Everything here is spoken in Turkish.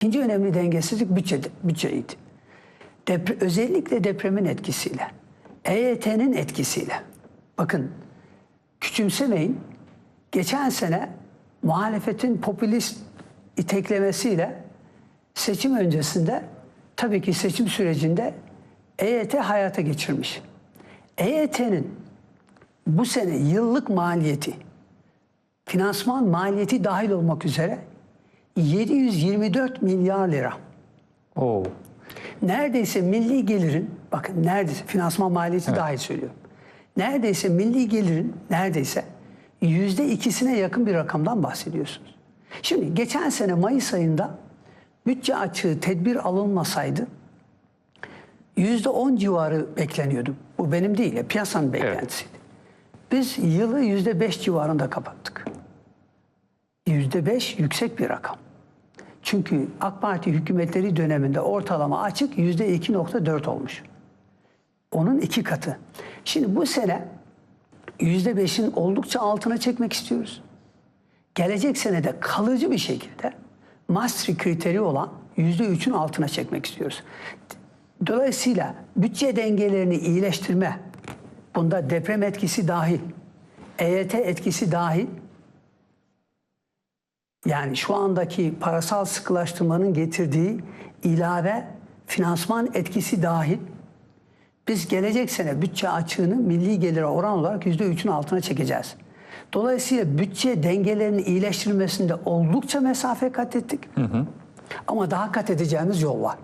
İkinci önemli dengesizlik bütçe, bütçeydi. Depre, özellikle depremin etkisiyle, EYT'nin etkisiyle. Bakın küçümsemeyin. Geçen sene muhalefetin popülist iteklemesiyle seçim öncesinde tabii ki seçim sürecinde EYT hayata geçirmiş. EYT'nin bu sene yıllık maliyeti, finansman maliyeti dahil olmak üzere 724 milyar lira. Oo. Neredeyse milli gelirin, bakın neredeyse finansman maliyeti dahil söylüyorum. Neredeyse milli gelirin neredeyse yüzde ikisine yakın bir rakamdan bahsediyorsunuz. Şimdi geçen sene Mayıs ayında bütçe açığı tedbir alınmasaydı yüzde on civarı bekleniyordu. Bu benim değil, ya, piyasanın beklentisiydi. Biz yılı yüzde beş civarında kapattık. Yüzde beş yüksek bir rakam. Çünkü AK Parti hükümetleri döneminde ortalama açık yüzde 2.4 olmuş. Onun iki katı. Şimdi bu sene yüzde beşin oldukça altına çekmek istiyoruz. Gelecek senede kalıcı bir şekilde Maastricht kriteri olan yüzde üçün altına çekmek istiyoruz. Dolayısıyla bütçe dengelerini iyileştirme, bunda deprem etkisi dahil, EYT etkisi dahil, yani şu andaki parasal sıkılaştırmanın getirdiği ilave finansman etkisi dahil biz gelecek sene bütçe açığını milli gelire oran olarak %3'ün altına çekeceğiz. Dolayısıyla bütçe dengelerinin iyileştirilmesinde oldukça mesafe kat ettik. Ama daha kat edeceğimiz yol var.